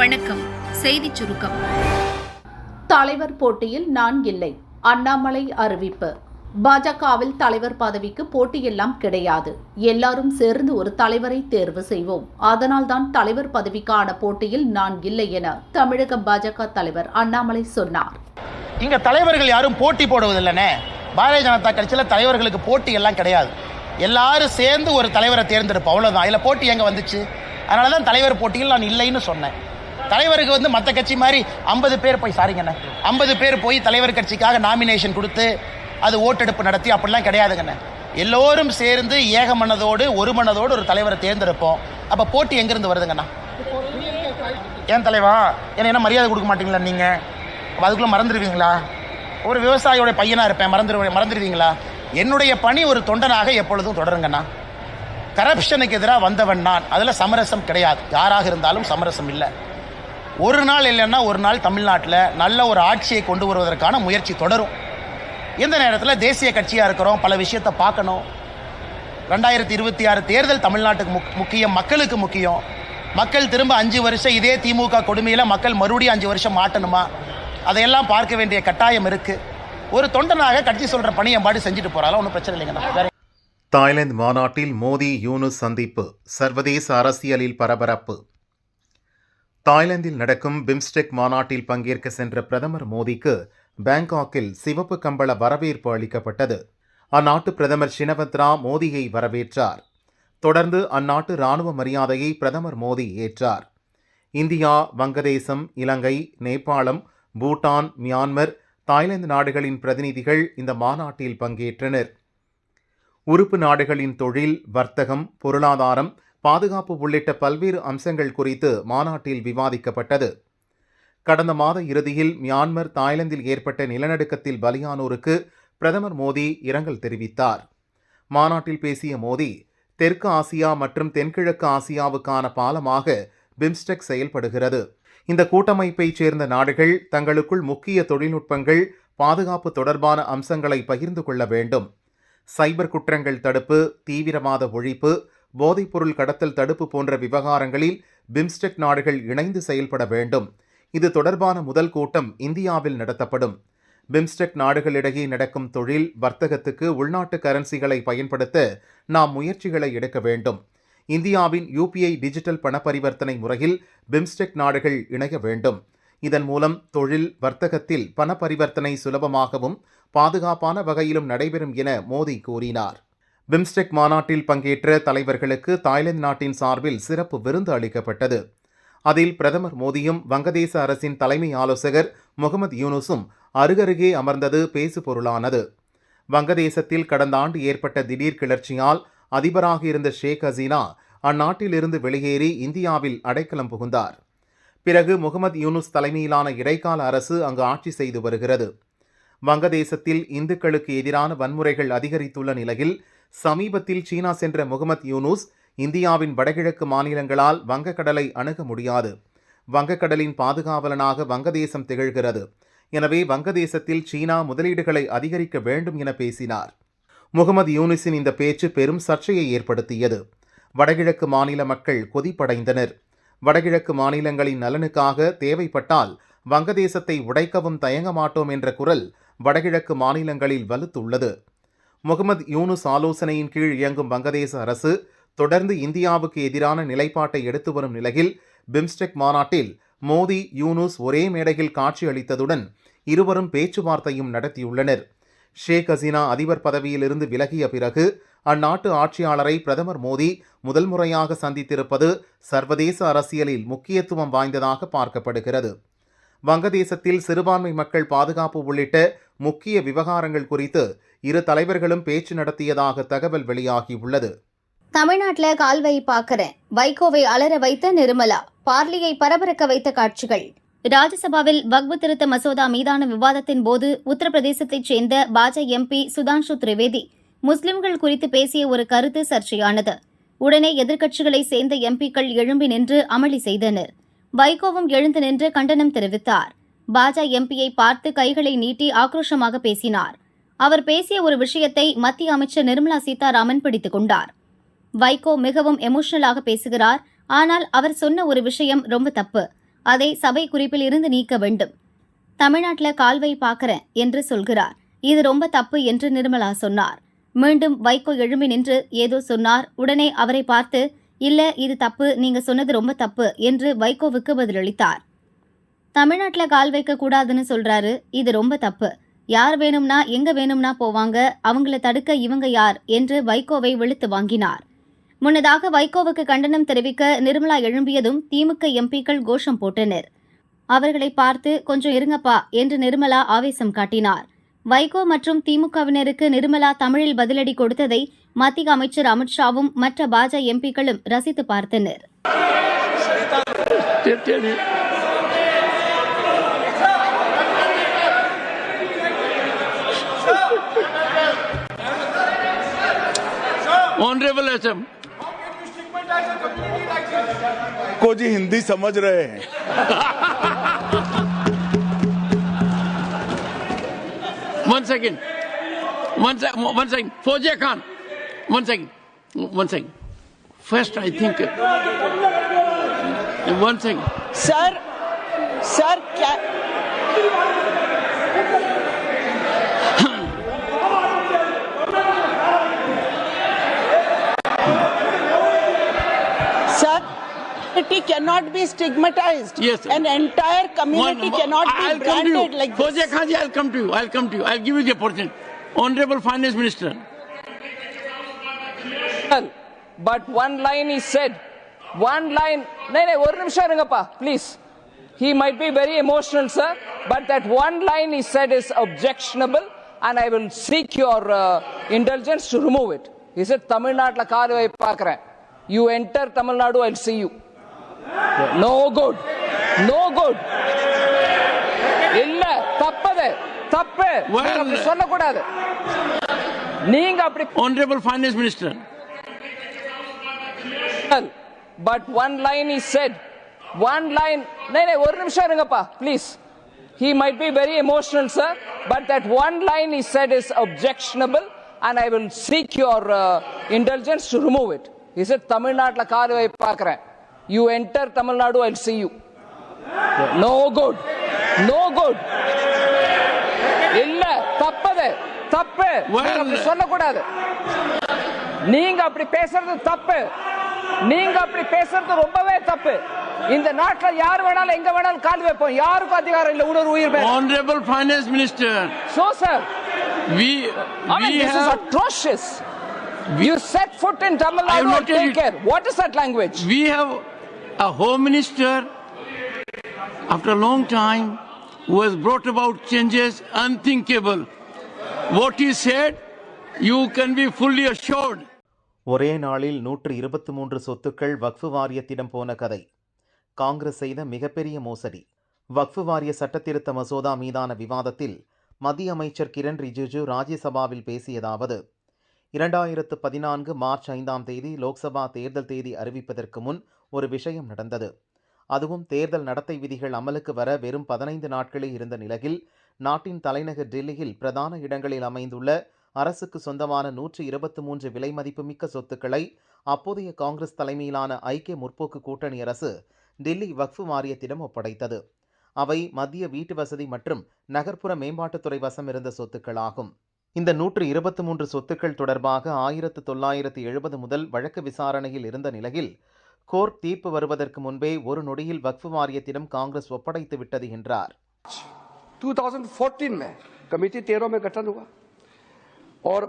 வணக்கம். செய்திச் சுருக்கம். தலைவர் போட்டியில் நான் இல்லை. அண்ணாமலை அறிவிப்பு. பாஜகவில் தலைவர் பதவிக்கு போட்டியெல்லாம் கிடையாது. எல்லாரும் சேர்ந்து ஒரு தலைவரை தேர்வு செய்வோம். அதனால்தான் தலைவர் பதவிக்கான போட்டியில் நான் இல்லை என தமிழக பாஜக தலைவர் அண்ணாமலை சொன்னார். இங்க தலைவர்கள் யாரும் போட்டி போடுவதில்லைனே. பாரதிய ஜனதா கட்சியில் தலைவர்களுக்கு போட்டி எல்லாம் கிடையாது. எல்லாரும் சேர்ந்து ஒரு தலைவரை தேர்ந்தெடுப்போம். அவ்வளவுதான். இதுல போட்டி எங்க வந்துச்சு? அதனால தான் தலைவர் போட்டியில் நான் இல்லைன்னு சொன்னேன். தலைவருக்கு வந்து மற்ற கட்சி மாதிரி ஐம்பது பேர் போய் சாரிங்கண்ணே ஐம்பது பேர் போய் தலைவர் கட்சிக்காக நாமினேஷன் கொடுத்து அது ஓட்டெடுப்பு நடத்தி அப்படிலாம் கிடையாதுங்கண்ணே எல்லோரும் சேர்ந்து ஏக மனதோடு ஒரு மனதோடு ஒரு தலைவரை தேர்ந்தெடுப்போம். அப்போ போட்டி எங்கேருந்து வருதுங்கண்ணா ஏன் தலைவா? என்ன என்ன மரியாதை கொடுக்க மாட்டீங்களா நீங்கள் அதுக்குள்ளே மறந்துடுவீங்களா? ஒரு விவசாயியோட பையனாக இருப்பேன் மறந்துடு மறந்துடுவீங்களா? என்னுடைய பணி ஒரு தொண்டனாக எப்பொழுதும் தொடருங்கண்ணா கரப்ஷனுக்கு எதிராக வந்தவன் நான். அதில் சமரசம் கிடையாது. யாராக இருந்தாலும் சமரசம் இல்லை. ஒரு நாள் இல்லைன்னா ஒரு நாள் தமிழ்நாட்டில் நல்ல ஒரு ஆட்சியை கொண்டு வருவதற்கான முயற்சி தொடரும். இந்த நேரத்தில் தேசிய கட்சியாக இருக்கிறோம் பல விஷயத்தை பார்க்கணும். ரெண்டாயிரத்தி இருபத்தி ஆறு தேர்தல் தமிழ்நாட்டுக்கு முக் முக்கியம் மக்களுக்கு முக்கியம். மக்கள் திரும்ப அஞ்சு வருஷம் இதே திமுக கொடுமையில் மக்கள் மறுபடியும் அஞ்சு வருஷம் மாட்டணுமா? அதையெல்லாம் பார்க்க வேண்டிய கட்டாயம் இருக்குது ஒரு தொண்டனாக கட்சி சொல்கிற பணியம்பாடு செஞ்சுட்டு போகிறாலும் ஒன்றும் பிரச்சனை இல்லைங்கண்ணா தாய்லாந்து மாநாட்டில் மோடி யூனு சந்திப்பு. சர்வதேச அரசியலில் பரபரப்பு. தாய்லாந்தில் நடக்கும் பிம்ஸ்டெக் மாநாட்டில் பங்கேற்க சென்ற பிரதமர் மோடிக்கு பாங்காக்கில் சிவப்பு கம்பள வரவேற்பு அளிக்கப்பட்டது. அந்நாட்டு பிரதமர் ஷினவத்ரா மோடியை வரவேற்றார். தொடர்ந்து அந்நாட்டு ராணுவ மரியாதையை பிரதமர் மோடி ஏற்றார். இந்தியா வங்கதேசம் இலங்கை நேபாளம் பூட்டான் மியான்மர் தாய்லாந்து நாடுகளின் பிரதிநிதிகள் இந்த மாநாட்டில் பங்கேற்றனர். உறுப்பு நாடுகளின் தொழில் வர்த்தகம் பொருளாதாரம் பாதுகாப்பு உள்ளிட்ட பல்வேறு அம்சங்கள் குறித்து மாநாட்டில் விவாதிக்கப்பட்டது. கடந்த மாத இறுதியில் மியான்மர் தாய்லாந்தில் ஏற்பட்ட நிலநடுக்கத்தில் பலியானோருக்கு பிரதமர் மோடி இரங்கல் தெரிவித்தார். மாநாட்டில் பேசிய மோடி தெற்கு ஆசியா மற்றும் தென்கிழக்கு ஆசியாவுக்கான பாலமாக பிம்ஸ்டெக் செயல்படுகிறது. இந்த கூட்டமைப்பைச் சேர்ந்த நாடுகள் தங்களுக்குள் முக்கிய தொழில்நுட்பங்கள் பாதுகாப்பு தொடர்பான அம்சங்களை பகிர்ந்து கொள்ள வேண்டும். சைபர் குற்றங்கள் தடுப்பு தீவிரவாத ஒழிப்பு போதைப்பொருள் கடத்தல் தடுப்பு போன்ற விவகாரங்களில் பிம்ஸ்டெக் நாடுகள் இணைந்து செயல்பட வேண்டும். இது தொடர்பான முதல் கூட்டம் இந்தியாவில் நடத்தப்படும். பிம்ஸ்டெக் நாடுகளிடையே நடக்கும் தொழில் வர்த்தகத்துக்கு உள்நாட்டு கரன்சிகளை பயன்படுத்த நாம் முயற்சிகளை எடுக்க வேண்டும். இந்தியாவின் யூபிஐ டிஜிட்டல் பண பரிவர்த்தனை முறையில் பிம்ஸ்டெக் நாடுகள் இணைய வேண்டும். இதன் மூலம் தொழில் வர்த்தகத்தில் பண பரிவர்த்தனை சுலபமாகவும் பாதுகாப்பான வகையிலும் நடைபெறும் என மோடி கூறினார். பிம்ஸ்டெக் மாநாட்டில் பங்கேற்ற தலைவர்களுக்கு தாய்லாந்து நாட்டின் சார்பில் சிறப்பு விருந்து அளிக்கப்பட்டது. அதில் பிரதமர் மோடியும் வங்கதேச அரசின் தலைமை ஆலோசகர் முகமது யூனுஸும் அருகருகே அமர்ந்தது பேசு பொருளானது வங்கதேசத்தில் கடந்த ஆண்டு ஏற்பட்ட திடீர் கிளர்ச்சியால் அதிபராக இருந்த ஷேக் ஹசீனா அந்நாட்டிலிருந்து வெளியேறி இந்தியாவில் அடைக்கலம் புகுந்தார். பிறகு முகமது யூனுஸ் தலைமையிலான இடைக்கால அரசு அங்கு ஆட்சி செய்து வருகிறது. வங்கதேசத்தில் இந்துக்களுக்கு எதிரான வன்முறைகள் அதிகரித்துள்ள நிலையில் சமீபத்தில் சீனா சென்ற முகமது யூனுஸ் இந்தியாவின் வடகிழக்கு மாநிலங்களால் வங்கக்கடலை அணுக முடியாது. வங்கக்கடலின் பாதுகாவலனாக வங்கதேசம் திகழ்கிறது. எனவே வங்கதேசத்தில் சீனா முதலீடுகளை அதிகரிக்க வேண்டும் என பேசினார். முகமது யூனிஸின் இந்த பேச்சு பெரும் சர்ச்சையை ஏற்படுத்தியது. வடகிழக்கு மாநில மக்கள் கொதிப்படைந்தனர். வடகிழக்கு மாநிலங்களின் நலனுக்காக தேவைப்பட்டால் வங்கதேசத்தை உடைக்கவும் தயங்க மாட்டோம் என்ற குரல் வடகிழக்கு மாநிலங்களில் வலுத்துள்ளது. முகமது யூனுஸ் ஆலோசனையின் கீழ் இயங்கும் வங்கதேச அரசு தொடர்ந்து இந்தியாவுக்கு எதிரான நிலைப்பாட்டை எடுத்து வரும் நிலையில் பிம்ஸ்டெக் மாநாட்டில் மோடி யூனுஸ் ஒரே மேடையில் காட்சி அளித்ததுடன் இருவரும் பேச்சுவார்த்தையும் நடத்தியுள்ளனர். ஷேக் ஹசீனா அதிபர் பதவியிலிருந்து விலகிய பிறகு அந்நாட்டு ஆட்சியாளரை பிரதமர் மோடி முதல் முறையாக சந்தித்திருப்பது சர்வதேச அரசியலில் முக்கியத்துவம் வாய்ந்ததாக பார்க்கப்படுகிறது. வங்கதேசத்தில் சிறுபான்மை மக்கள் பாதுகாப்பு உள்ளிட்ட முக்கிய விவகாரங்கள் குறித்து இரு தலைவர்களும் பேச்சு நடத்தியதாக தகவல் வெளியாகியுள்ளது. தமிழ்நாட்டில் கால்வை பார்க்கிறேன் வைகோவை அலற வைத்த நிர்மலா. பார்லியை பரபரக்க வைத்த காட்சிகள். ராஜ்யசபாவில் வக்பு திருத்த மசோதா மீதான விவாதத்தின் போது உத்தரப்பிரதேசத்தைச் சேர்ந்த பாஜ எம்பி சுதான்ஷு திரிவேதி முஸ்லிம்கள் குறித்து பேசிய ஒரு கருத்து சர்ச்சையானது. உடனே எதிர்க்கட்சிகளை சேர்ந்த எம்பிக்கள் எழும்பி நின்று அமளி செய்தனர். வைகோவும் எழுந்து நின்று கண்டனம் தெரிவித்தார். பாஜ எம்பியை பார்த்து கைகளை நீட்டி ஆக்ரோஷமாக பேசினார். அவர் பேசிய ஒரு விஷயத்தை மத்திய அமைச்சர் நிர்மலா சீதாராமன் பிடித்துக் கொண்டார். வைகோ மிகவும் எமோஷனலாக பேசுகிறார். ஆனால் அவர் சொன்ன ஒரு விஷயம் ரொம்ப தப்பு. அதை சபை குறிப்பில் இருந்து நீக்க வேண்டும். தமிழ்நாட்டில் கால்வை பார்க்கறேன் என்று சொல்கிறார். இது ரொம்ப தப்பு என்று நிர்மலா சொன்னார். மீண்டும் வைகோ எழும்பி நின்று ஏதோ சொன்னார். உடனே அவரை பார்த்து இல்ல இது தப்பு. நீங்க சொன்னது ரொம்ப தப்பு என்று வைகோவுக்கு பதிலளித்தார். தமிழ்நாட்டில் கால் வைக்க கூடாதுன்னு சொல்றாரு. இது ரொம்ப தப்பு. யார் வேணும்னா எங்க வேணும்னா போவாங்க அவங்கள தடுக்க இவங்க யார் என்று வைகோவை வெளுத்து வாங்கினார். முன்னதாக வைகோவுக்கு கண்டனம் தெரிவிக்க நிர்மலா எழும்பியதும் திமுக எம்பிக்கள் கோஷம் போட்டனர். அவர்களை பார்த்து கொஞ்சம் இருங்கப்பா என்று நிர்மலா ஆவேசம் காட்டினார். வைகோ மற்றும் திமுகவினருக்கு நிர்மலா தமிழில் பதிலடி கொடுத்ததை மத்திய அமைச்சர் அமித்ஷாவும் மற்ற பாஜ எம்பிக்களும் ரசித்து பார்த்தனர். ऑनरेबल एसएम को जी हिंदी समझ रहे हैं। वन सेकंड वन से, one second Fauzia Khan one second one second first I think one second sir sir क्या community cannot be stigmatized. Yes. Sir. An entire community One, cannot I'll be branded like this. Khanji, I'll come to you. I'll come to you. I'll give you the opportunity. Honorable Finance Minister. But one line is said. One line. No, no, one minute, please. He might be very emotional, sir, but that one line he said is objectionable, and I will seek your uh, indulgence to remove it. He said, Tamil Nadu. You enter Tamil Nadu, I'll see you. No good no good இல்ல தப்பது தப்பு சொல்லக்கூடாது நீங்க அப்படி Finance Minister. but one line is said one line no no ஒரு நிமிஷம் இருங்கப்பா please he might be very emotional sir but that one line he said is objectionable and i will seek your uh, indulgence to remove it he said தமிழ்நாட்டுல கால் வை பார்க்கறேன் you enter tamil nadu i'll see you no good no good இல்ல தப்பது தப்பு சொல்லக்கூடாது நீங்க அப்படி பேசுறது தப்பு நீங்க அப்படி பேசுறது ரொம்பவே தப்பு இந்த நாட்டுல யார் வேணாலும் எங்க வேணாலும் கால் வைப்போம் யாருக்கும் அதிகாரம் இல்ல உணர்வு உயிர் Honorable Finance Minister. So sir We, I mean, we this is have, atrocious. You set foot in Tamil I have Nadu, noted take it. care. What is that language? we have a Home Minister after a long time who has brought about changes unthinkable. What he said, you can be fully assured. ஒரே நாளில் நூற்று இருபத்தி மூன்று சொத்துக்கள் வக்ஃபு வாரியத்திடம் போன கதை காங்கிரஸ் செய்த மிகப்பெரிய மோசடி வக்ஃபு வாரிய சட்டத்திருத்த மசோதா மீதான விவாதத்தில் மத்திய அமைச்சர் கிரண் ரிஜிஜு ராஜ்யசபாவில் பேசியதாவது இரண்டாயிரத்து பதினான்கு மார்ச் ஐந்தாம் தேதி லோக்சபா தேர்தல் தேதி அறிவிப்பதற்கு முன் ஒரு விஷயம் நடந்தது. அதுவும் தேர்தல் நடத்தை விதிகள் அமலுக்கு வர வெறும் பதினைந்து நாட்களே இருந்த நிலையில் நாட்டின் தலைநகர் டெல்லியில் பிரதான இடங்களில் அமைந்துள்ள அரசுக்கு சொந்தமான நூற்று இருபத்தி மூன்று விலை மதிப்புமிக்க சொத்துக்களை அப்போதைய காங்கிரஸ் தலைமையிலான ஐக்கிய முற்போக்கு கூட்டணி அரசு டெல்லி வக்ஃபு வாரியத்திடம் ஒப்படைத்தது. அவை மத்திய வீட்டு வசதி மற்றும் நகர்ப்புற மேம்பாட்டுத்துறை வசம் இருந்த சொத்துக்களாகும் இந்த நூற்று இருபத்தி மூன்று சொத்துக்கள் தொடர்பாக ஆயிரத்து தொள்ளாயிரத்து எழுபது முதல் வழக்கு விசாரணையில் இருந்த நிலையில் கோர்ட் தீர்ப்பு வருவதற்கு முன்பே ஒரு நொடியில் வக்ஃபு வாரியத்திடம் காங்கிரஸ் ஒப்படைத்து விட்டது என்றார் 2014 में कमेटी तेरह में गठन हुआ और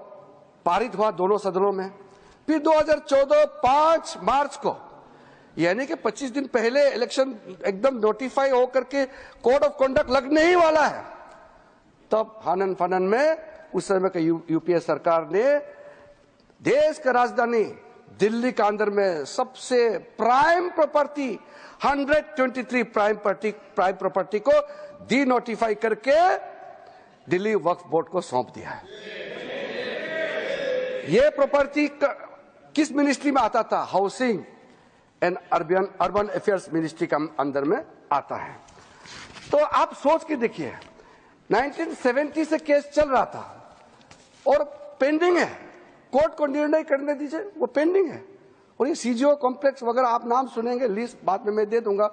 पारित हुआ दोनों सदनों में फिर 2014 5 मार्च को यानी कि 25 दिन पहले इलेक्शन एकदम नोटिफाई होकर के कोड ऑफ कंडक्ट लगने ही वाला है तब हनन फनन में उस समय का यू, यूपीए सरकार ने देश का राजधानी दिल्ली के अंदर में सबसे prime property 123 prime property prime property को डी नोटिफाई करके दिल्ली वक्फ बोर्ड को सौंप दिया है। ये प्रॉपर्टी किस मिनिस्ट्री में आता था? Housing and urban urban affairs ministry का अंदर में आता है। तो आप सोच के देखिए 1970 से केस चल रहा था और पेंडिंग है। कोर्ट को निर्णय करने दीजिए वो पेंडिंग है और ये सीजीओ कॉम्प्लेक्स वगैरह आप नाम सुनेंगे लिस्ट बाद में मैं दे दूंगा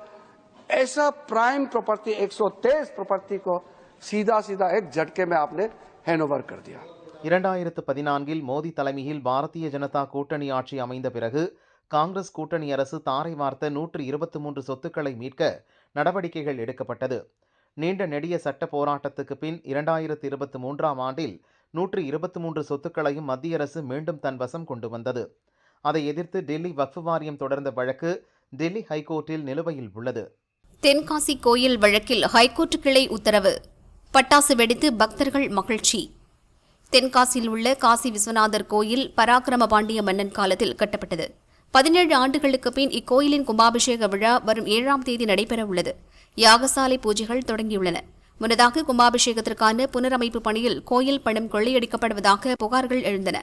ऐसा प्राइम प्रॉपर्टी 123 प्रॉपर्टी को सीधा सीधा एक झटके में आपने हैंडओवर कर दिया இரண்டாயிரத்து பதினான்கில் மோடி தலைமையில் பாரதிய ஜனதா கூட்டணி ஆட்சி அமைந்த பிறகு காங்கிரஸ் கூட்டணி அரசு தாரை வார்த்த நூற்று இருபத்தி மூன்று சொத்துக்களை மீட்க நடவடிக்கைகள் எடுக்கப்பட்டது நீண்ட நெடிய சட்ட போராட்டத்துக்கு பின் இரண்டாயிரத்து இருபத்தி மூன்றாம் ஆண்டில் நூற்று இருபத்தி மூன்று சொத்துக்களையும் மத்திய அரசு மீண்டும் தன் வசம் கொண்டு வந்தது. அதை எதிர்த்து டெல்லி வக்ஃபு வாரியம் தொடர்ந்த வழக்கு டெல்லி ஹைகோர்ட்டில் நிலுவையில் உள்ளது. தென்காசி கோயில் வழக்கில் ஹைகோர்ட் கிளை உத்தரவு. பட்டாசு வெடித்து பக்தர்கள் மகிழ்ச்சி. தென்காசியில் உள்ள காசி விஸ்வநாதர் கோயில் பராக்கிரம பாண்டிய மன்னன் காலத்தில் கட்டப்பட்டது. பதினேழு ஆண்டுகளுக்கு பின் இக்கோயிலின் கும்பாபிஷேக விழா வரும் ஏழாம் தேதி நடைபெற உள்ளது யாகசாலை பூஜைகள் தொடங்கியுள்ளன. முன்னதாக கும்பாபிஷேகத்திற்கான புனரமைப்பு பணியில் கோயில் பணம் கொள்ளையடிக்கப்படுவதாக புகார்கள் எழுந்தன.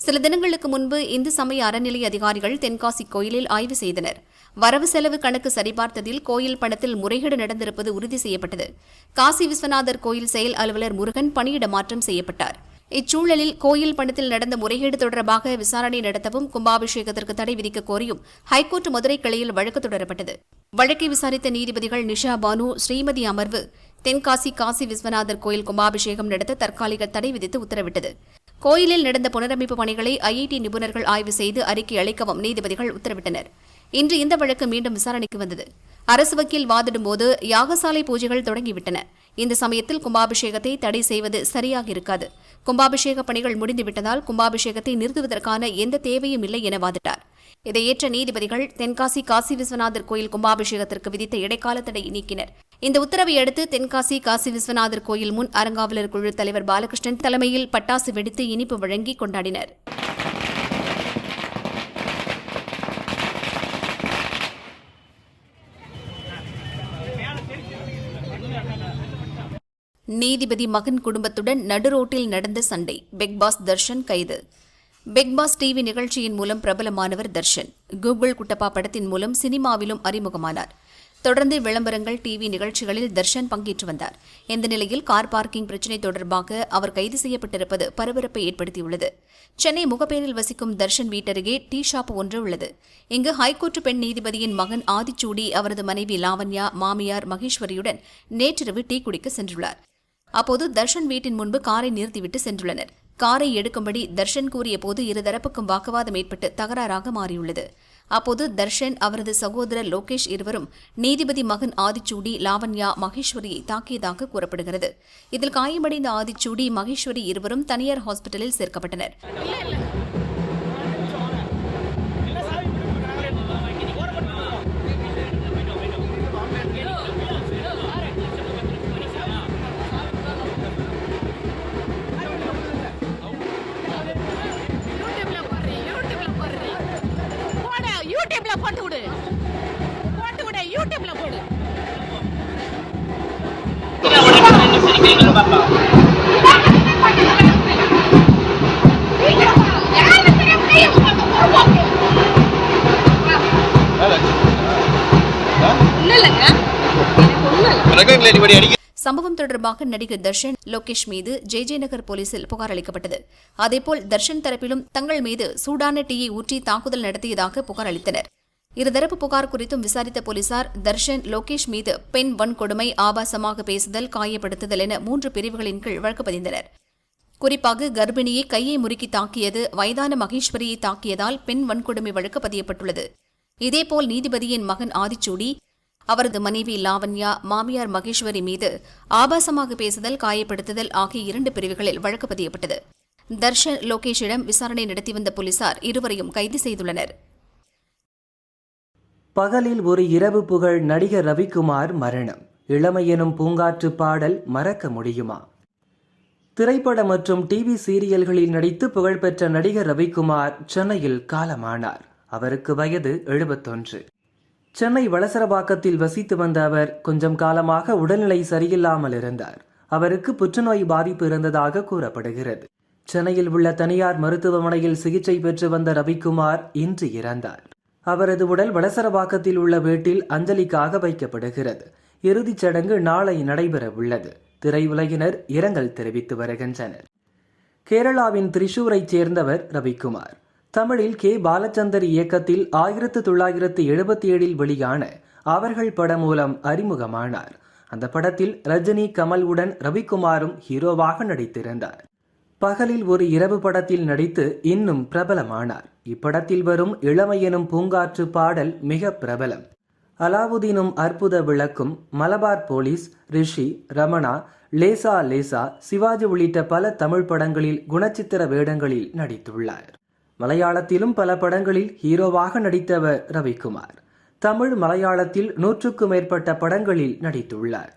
சில தினங்களுக்கு முன்பு இந்து சமய அறநிலை அதிகாரிகள் தென்காசி கோயிலில் ஆய்வு செய்தனர். வரவு செலவு கணக்கு சரிபார்த்ததில் கோயில் பணத்தில் முறைகேடு நடந்திருப்பது உறுதி செய்யப்பட்டது. காசி விஸ்வநாதர் கோயில் செயல் அலுவலர் முருகன் பணியிட மாற்றம் செய்யப்பட்டார். இச்சூழலில் கோயில் பணத்தில் நடந்த முறைகேடு தொடர்பாக விசாரணை நடத்தவும் கும்பாபிஷேகத்திற்கு தடை விதிக்க கோரியும் ஹைகோர்ட் மதுரை கிளையில் வழக்கு தொடரப்பட்டது. வழக்கை விசாரித்த நீதிபதிகள் நிஷா பானு ஸ்ரீமதி அமர்வு தென்காசி காசி விஸ்வநாதர் கோயில் கும்பாபிஷேகம் நடத்த தற்காலிக தடை விதித்து உத்தரவிட்டது. கோயிலில் நடந்த புனரமைப்பு பணிகளை ஐஐடி நிபுணர்கள் ஆய்வு செய்து அறிக்கை அளிக்கவும் நீதிபதிகள் உத்தரவிட்டனர். இன்று இந்த வழக்கு மீண்டும் விசாரணைக்கு வந்தது. அரசு வக்கீல் வாதிடும்போது யாகசாலை பூஜைகள் தொடங்கிவிட்டன. இந்த சமயத்தில் கும்பாபிஷேகத்தை தடை செய்வது சரியாக இருக்காது. கும்பாபிஷேக பணிகள் முடிந்துவிட்டதால் கும்பாபிஷேகத்தை நிறுத்துவதற்கான எந்த தேவையும் இல்லை என வாதிட்டார். இதை ஏற்ற நீதிபதிகள் தென்காசி காசி விஸ்வநாதர் கோயில் கும்பாபிஷேகத்திற்கு விதித்த இடைக்கால தடையை நீக்கினர். இந்த உத்தரவை அடுத்து தென்காசி காசி விஸ்வநாதர் கோயில் முன் அறங்காவலர் குழு தலைவர் பாலகிருஷ்ணன் தலைமையில் பட்டாசு வெடித்து இனிப்பு வழங்கி கொண்டாடினர். நீதிபதி மகன் குடும்பத்துடன் நடுரோட்டில் நடந்த சண்டை. பிக்பாஸ் தர்ஷன் கைது. பிக்பாஸ் டிவி நிகழ்ச்சியின் மூலம் பிரபலமானவர் தர்ஷன். கூகுள் குட்டப்பா படத்தின் மூலம் சினிமாவிலும் அறிமுகமானார். தொடர்ந்து விளம்பரங்கள் டிவி நிகழ்ச்சிகளில் தர்ஷன் பங்கேற்று வந்தார். இந்த நிலையில் கார் பார்க்கிங் பிரச்சினை தொடர்பாக அவர் கைது செய்யப்பட்டிருப்பது பரபரப்பை ஏற்படுத்தியுள்ளது. சென்னை முகப்பேரில் வசிக்கும் தர்ஷன் வீட்டருகே டீ ஷாப் ஒன்று உள்ளது. இங்கு ஹைகோர்ட் பெண் நீதிபதியின் மகன் ஆதிச்சூடி அவரது மனைவி லாவண்யா மாமியார் மகேஸ்வரியுடன் நேற்றிரவு டீ குடிக்க சென்றுள்ளார். அப்போது தர்ஷன் வீட்டின் முன்பு காரை நிறுத்திவிட்டு சென்றுள்ளனர். காரை எடுக்கும்படி தர்ஷன் கூறிய போது இருதரப்புக்கும் வாக்குவாதம் ஏற்பட்டு தகராறாக மாறியுள்ளது. அப்போது தர்ஷன் அவரது சகோதரர் லோகேஷ் இருவரும் நீதிபதி மகன் ஆதிச்சூடி லாவண்யா மகேஸ்வரியை தாக்கியதாக கூறப்படுகிறது. இதில் காயமடைந்த ஆதிச்சூடி மகேஸ்வரி இருவரும் தனியார் ஹாஸ்பிட்டலில் சேர்க்கப்பட்டனர். சம்பவம் தொடர்பாக நடிகர் தர்ஷன் லோகேஷ் மீது ஜே ஜே நகர் போலீசில் புகார் அளிக்கப்பட்டது. அதேபோல் தர்ஷன் தரப்பிலும் தங்கள் மீது சூடான டீயை ஊற்றி தாக்குதல் நடத்தியதாக புகார் அளித்தனர். இருதரப்பு புகார் குறித்தும் விசாரித்த போலீசார் தர்ஷன் லோகேஷ் மீது பெண் வன்கொடுமை ஆபாசமாக பேசுதல் காயப்படுத்துதல் என மூன்று பிரிவுகளின் கீழ் வழக்கு பதிந்தனர். குறிப்பாக கர்ப்பிணியை கையை முறுக்கி தாக்கியது வயதான மகேஸ்வரியை தாக்கியதால் பெண் வன்கொடுமை வழக்கு பதியப்பட்டுள்ளது. இதேபோல் நீதிபதியின் மகன் ஆதிச்சூடி அவரது மனைவி லாவண்யா மாமியார் மகேஸ்வரி மீது ஆபாசமாக பேசுதல் காயப்படுத்துதல் ஆகிய இரண்டு பிரிவுகளில் வழக்கு பதியப்பட்டது. தர்ஷன் லோகேஷிடம் விசாரணை நடத்தி வந்த போலீசார் இருவரையும் கைது செய்துள்ளனர். பகலில் ஒரு இரவு புகழ் நடிகர் ரவிக்குமார் மரணம். இளமை எனும் பூங்காற்று பாடல் மறக்க முடியுமா? திரைப்பட மற்றும் டிவி சீரியல்களில் நடித்து புகழ்பெற்ற நடிகர் ரவிக்குமார் சென்னையில் காலமானார். அவருக்கு வயது எழுபத்தொன்று. சென்னை வளசரபாக்கத்தில் வசித்து வந்த அவர் கொஞ்சம் காலமாக உடல்நிலை சரியில்லாமல் இருந்தார். அவருக்கு புற்றுநோய் பாதிப்பு இருந்ததாக கூறப்படுகிறது. சென்னையில் உள்ள தனியார் மருத்துவமனையில் சிகிச்சை பெற்று வந்த ரவிக்குமார் இன்று இறந்தார். அவரது உடல் வளசரபாக்கத்தில் உள்ள வீட்டில் அஞ்சலிக்காக வைக்கப்படுகிறது. இறுதிச் சடங்கு நாளை நடைபெற உள்ளது திரையுலகினர் இரங்கல் தெரிவித்து வருகின்றனர். கேரளாவின் திரிசூரைச் சேர்ந்தவர் ரவிக்குமார். தமிழில் கே. பாலச்சந்தர் இயக்கத்தில் ஆயிரத்து தொள்ளாயிரத்து எழுபத்தி ஏழில் வெளியான அவர்கள் படம் மூலம் அறிமுகமானார். அந்த படத்தில் ரஜினி கமல் உடன் ரவிக்குமாரும் ஹீரோவாக நடித்திருந்தார். பகலில் ஒரு இரவு படத்தில் நடித்து இன்னும் பிரபலமானார். இப்படத்தில் வரும் இளமை எனும் பூங்காற்று பாடல் மிக பிரபலம். அலாவுதீனும் அற்புத விளக்கும் மலபார் போலீஸ் ரிஷி ரமணா லேசா லேசா சிவாஜி உள்ளிட்ட பல தமிழ் படங்களில் குணச்சித்திர வேடங்களில் நடித்துள்ளார். மலையாளத்திலும் பல படங்களில் ஹீரோவாக நடித்தவர் ரவிக்குமார். தமிழ் மலையாளத்தில் நூற்றுக்கும் மேற்பட்ட படங்களில் நடித்துள்ளார்.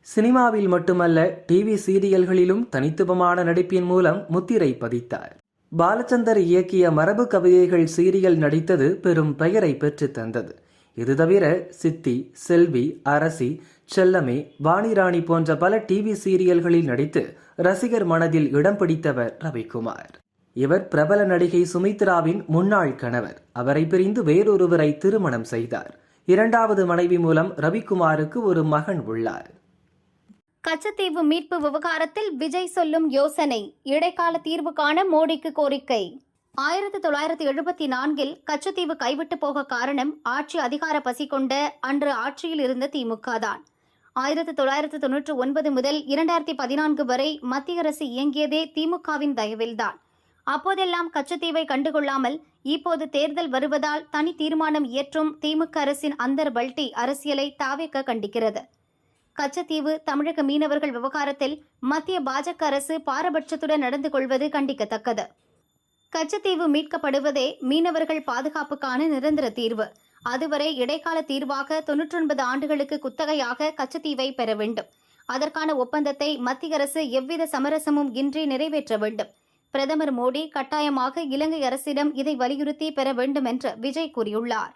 சினிமாவில் மட்டுமல்ல டிவி சீரியல்களிலும் தனித்துவமான நடிப்பின் மூலம் முத்திரை பதித்தார். பாலச்சந்தர் இயக்கிய மரபு கவிதைகள் சீரியல் நடித்தது பெரும் பெயரை பெற்றுத் தந்தது. இது தவிர சித்தி செல்வி அரசி செல்லமே வாணிராணி போன்ற பல டிவி சீரியல்களில் நடித்து ரசிகர் மனதில் இடம் பிடித்தவர் ரவிக்குமார். இவர் பிரபல நடிகை சுமித்ராவின் முன்னாள் கணவர். அவரை பிரிந்து வேறொருவரை திருமணம் செய்தார். இரண்டாவது மனைவி மூலம் ரவிக்குமாருக்கு ஒரு மகன் உள்ளார். கச்சத்தீவு மீட்பு விவகாரத்தில் விஜய் சொல்லும் யோசனை. இடைக்கால தீர்வு காண மோடிக்கு கோரிக்கை. ஆயிரத்தி தொள்ளாயிரத்தி எழுபத்தி நான்கில் கச்சத்தீவு கைவிட்டு போக காரணம் ஆட்சி அதிகார பசி கொண்ட அன்று ஆட்சியில் இருந்த திமுக தான். ஆயிரத்தி தொள்ளாயிரத்தி தொன்னூற்றி ஒன்பது முதல் இரண்டாயிரத்தி பதினான்கு வரை மத்திய அரசு இயங்கியதே திமுகவின் தயவில்தான் அப்போதெல்லாம் கச்சத்தீவை கண்டுகொள்ளாமல் இப்போது தேர்தல் வருவதால் தனி தீர்மானம் இயற்றும் திமுக அரசின் அந்தர் பல்டி அரசியலை தாவேக்க கண்டிக்கிறது. கச்சத்தீவு தமிழக மீனவர்கள் விவகாரத்தில் மத்திய பாஜக அரசு பாரபட்சத்துடன் நடந்து கொள்வது கண்டிக்கத்தக்கது. கச்சத்தீவு மீட்கப்படுவதே மீனவர்கள் பாதுகாப்புக்கான நிரந்தர தீர்வு. அதுவரை இடைக்கால தீர்வாக தொன்னூற்றொன்பது ஆண்டுகளுக்கு குத்தகையாக கச்சத்தீவை பெற வேண்டும். அதற்கான ஒப்பந்தத்தை மத்திய அரசு எவ்வித சமரசமும் இன்றி நிறைவேற்ற வேண்டும். பிரதமர் மோடி கட்டாயமாக இலங்கை அரசிடம் இதை வலியுறுத்தி பெற வேண்டும் என்று விஜய் கூறியுள்ளார்.